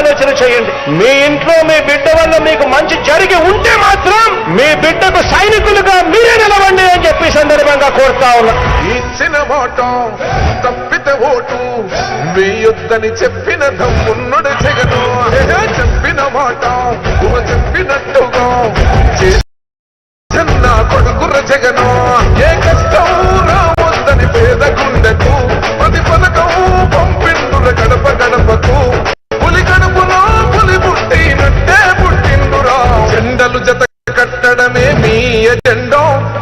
ఆలోచన చేయండి. మీ ఇంట్లో మీ బిడ్డ వల్ల మీకు మంచి జరిగి ఉంటే మాత్రం మీ బిడ్డకు సైనికులుగా మీరే నిలవండి అని చెప్పి సందర్భంగా కోరుతా ఉన్నా. ఇచ్చిన మాట తప్పిత ఓటు వేయొద్దని చెప్పిన దమ్మున్నడు జగను చెప్పిన మాట చెప్పినట్టుగా. చిన్న కొడుకుర జగను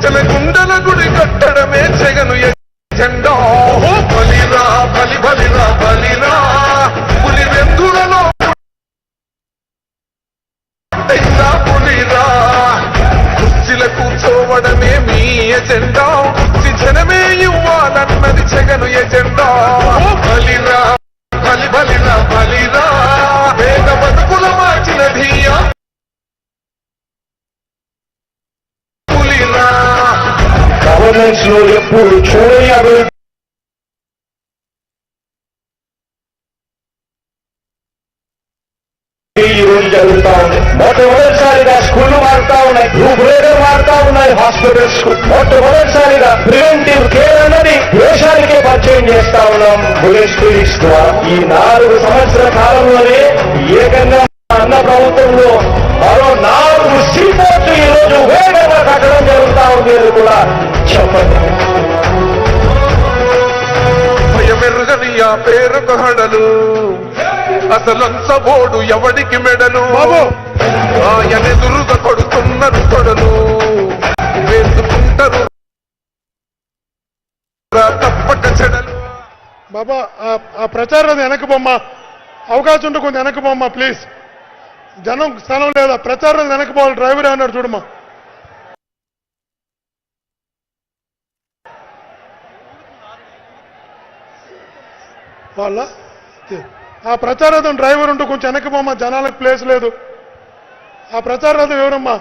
ఎజెండా జనగుండల గుడి కట్టడమే జగను ఎజెండా. బలిరా బలి బలిరా. బలిరా పులి వెందులలో పులిరా? కుర్చీల కూర్చోవడమే మీ ఎజెండా. కుర్చీ జనమే ఇవ్వాలన్నది జగను ఎజెండా. గవర్నెన్స్లో ఎప్పుడు చూడని అభివృద్ధి ఈ రోజు జరుగుతా ఉంది. మొట్టమొదటిసారిగా స్కూళ్ళు మారుతా ఉన్నాయి. గ్రూప్ రేడర్ మారుతా ఉన్నాయి. హాస్పిటల్స్ మొట్టమొదటిసారిగా ప్రివెంటివ్ కేర్ అన్నది దేశానికే పరిచయం చేస్తా ఉన్నాం. పోలీస్ క్లినిక్స్ ద్వారా. ఈ నాలుగు సంవత్సరాల కాలంలోనే ఏకంగా అన్న ప్రభుత్వంలో మరో నాలుగు సీపోర్ట్లు ఈ రోజు వేగంగా కట్టడం జరుగుతా ఉంది అని కూడా చెప్పండి. భయమెరుగని ఆ పేరుకు హడలు అసలంచబోడు ఎవడికి మెడలు? ఆయనెదురుగా కొడుతున్నారు తొడలు వేసుకుంటారు. రా తప్పక చెడలు. బాబా ఆ- ఆ ప్రచారం వెనక బొమ్మ. అవకాశం ఉంటే కొంచెం వెనక బొమ్మ ప్లీజ్. జనం స్థలం లేదా ప్రచారం వెనకపోవాలి. డ్రైవర్ అన్నాడు చూడమ్మా. వాళ్ళ ఆ ప్రచారథం డ్రైవర్ ఉంటూ కొంచెం వెనకపోమ్మా. బొమ్మ జనాలకు ప్లేస్ లేదు. ఆ ప్రచారం ఎవరమ్మా?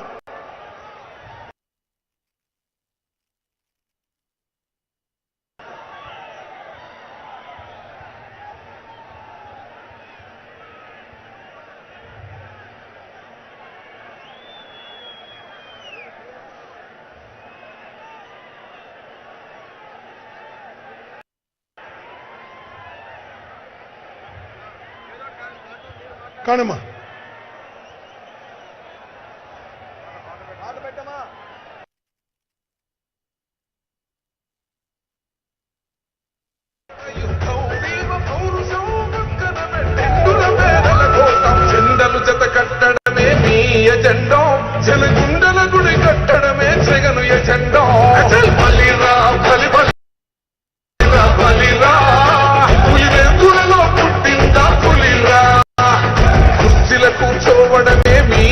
కానమ్మా.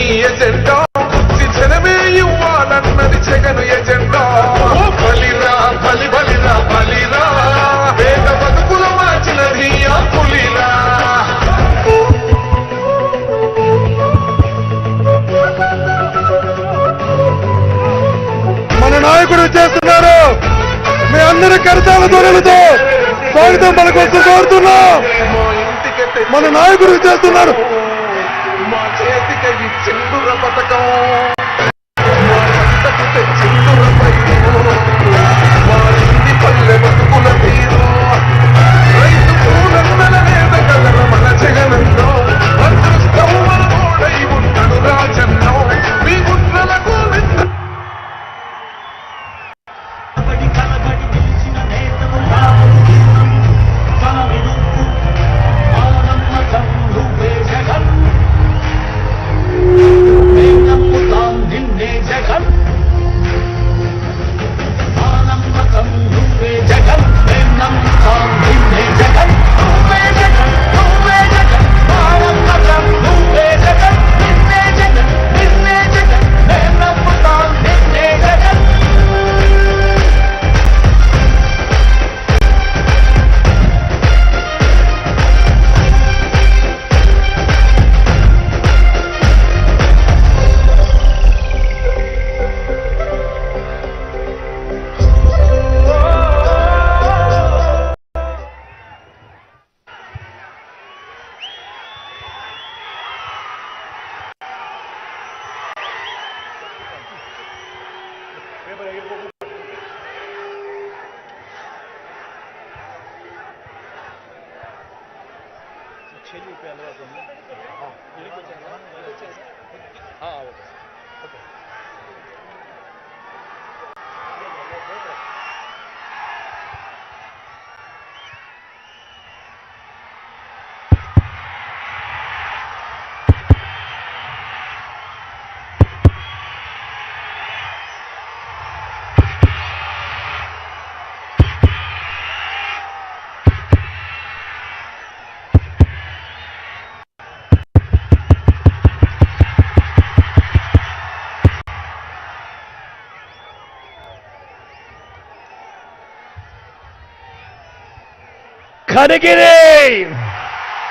మీ ఎజెండా. కుర్చీ జనమే ఇవ్వాలన్నది జగను ఎజెండా. ఓ బలిరా బలి బలిరా బలిరా. వేద బతుకుల మార్చినది ఆ పులిరా. మన నాయకుడు చేస్తున్నారు మీ అందరి కరతాల ధ్వనులతో స్వాగతం పలకొస్తూ కోరుతున్నాం. మన నాయకుడు చేస్తున్నారు మా చేతికి చిందుర పథకం మా పంటకు చెల్లి ఉపయోగపడుతుంది ఇక్కడికి వచ్చాక మళ్ళీ వచ్చేసి ఓకే Kadıgiri!